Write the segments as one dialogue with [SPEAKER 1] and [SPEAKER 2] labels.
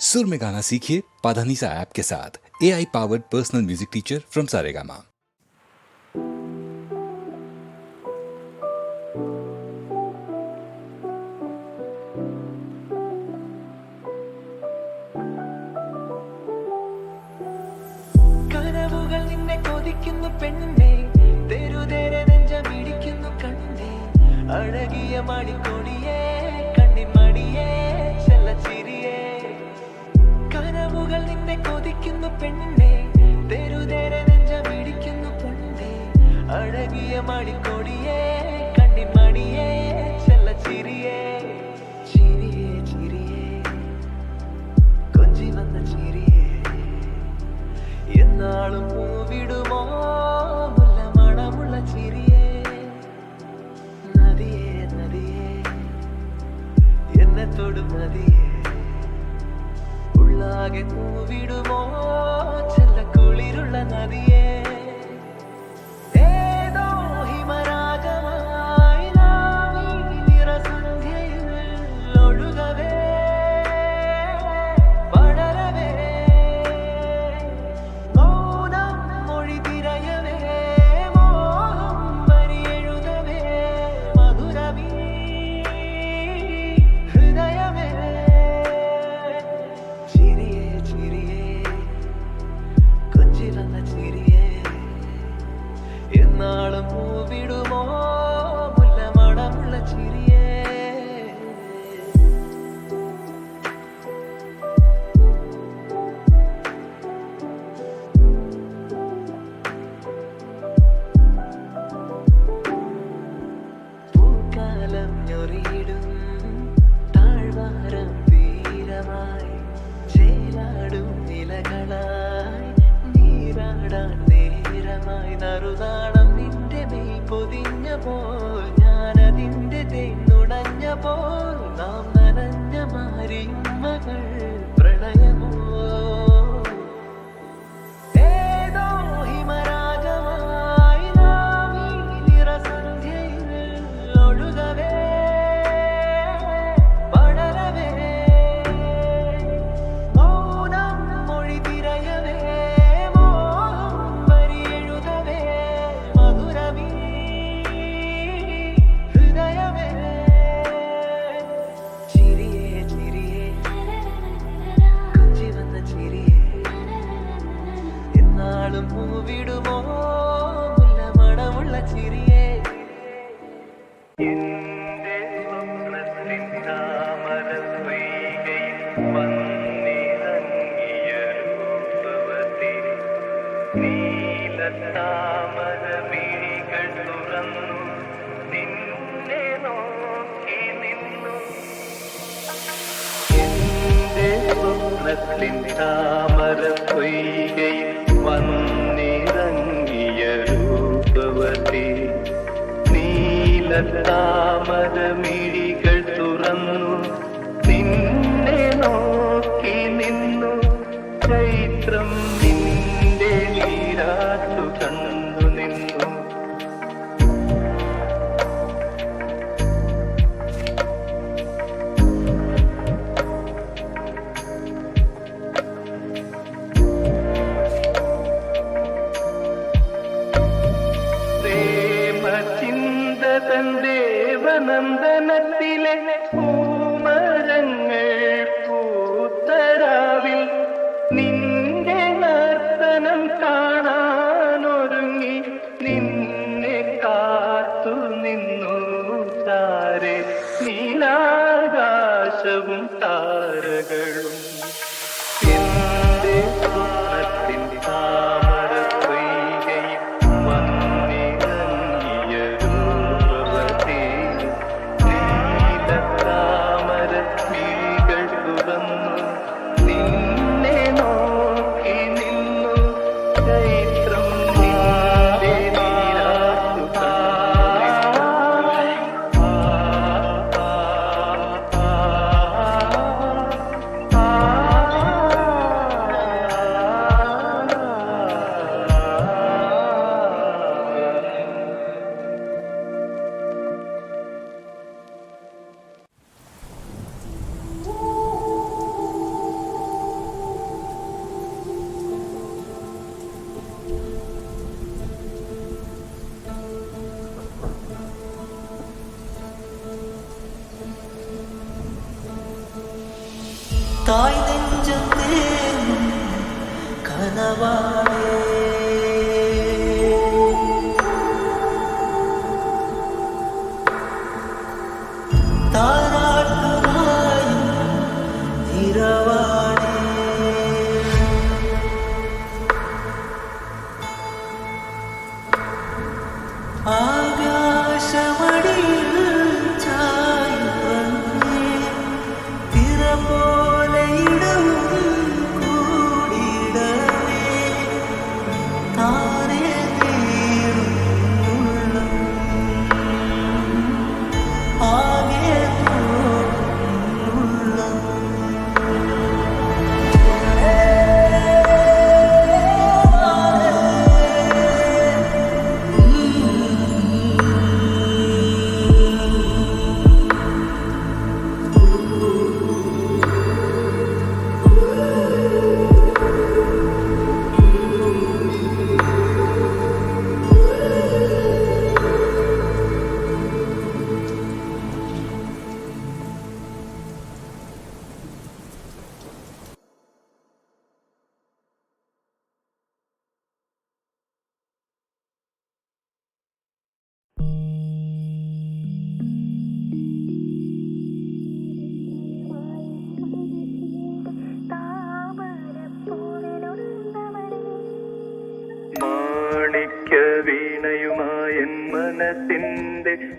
[SPEAKER 1] सुर में गाना सीखिए पाधानीसा ऐप के साथ। A I powered personal music teacher from Saregama
[SPEAKER 2] പെണ്ണെ തെരുതേരെ നെഞ്ചമിടിക്കുന്നു കണ്ണെ അഴകിയ പിടിക്കുന്നു പെണ്ണെ തെരുതേര നെഞ്ച പിടിക്കുന്നു പൊണ്ണെ അഴകിയ മണിക്കൊടിയേ കണ്ണിമണിയേ താമര മിഴികൾ വന്നിറങ്ങിയ രൂപവതി. നീല താമര മിഴികൾ
[SPEAKER 3] remember
[SPEAKER 1] தாய் நெஞ்சத்தில் கனவா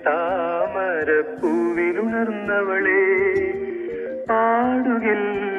[SPEAKER 1] താമരപ്പൂവിലുണർന്നവളെ പാടുകില്ല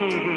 [SPEAKER 1] Mm-hmm.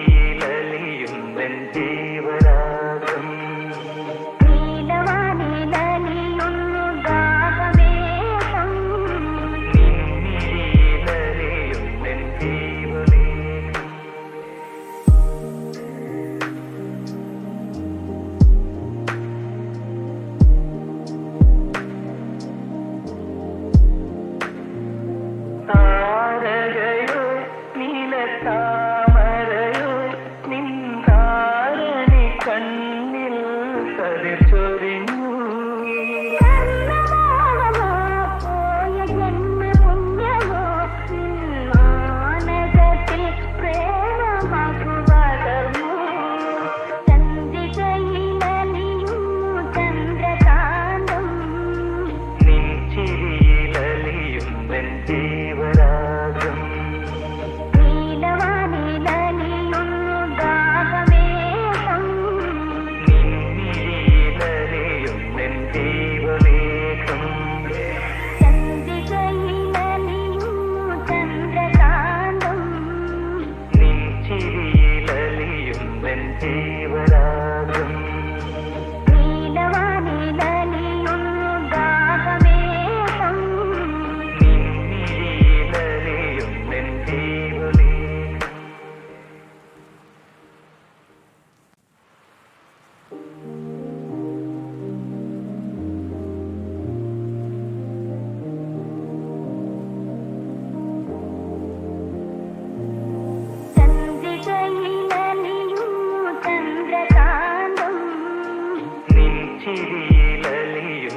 [SPEAKER 1] ചിരിയിലലിയും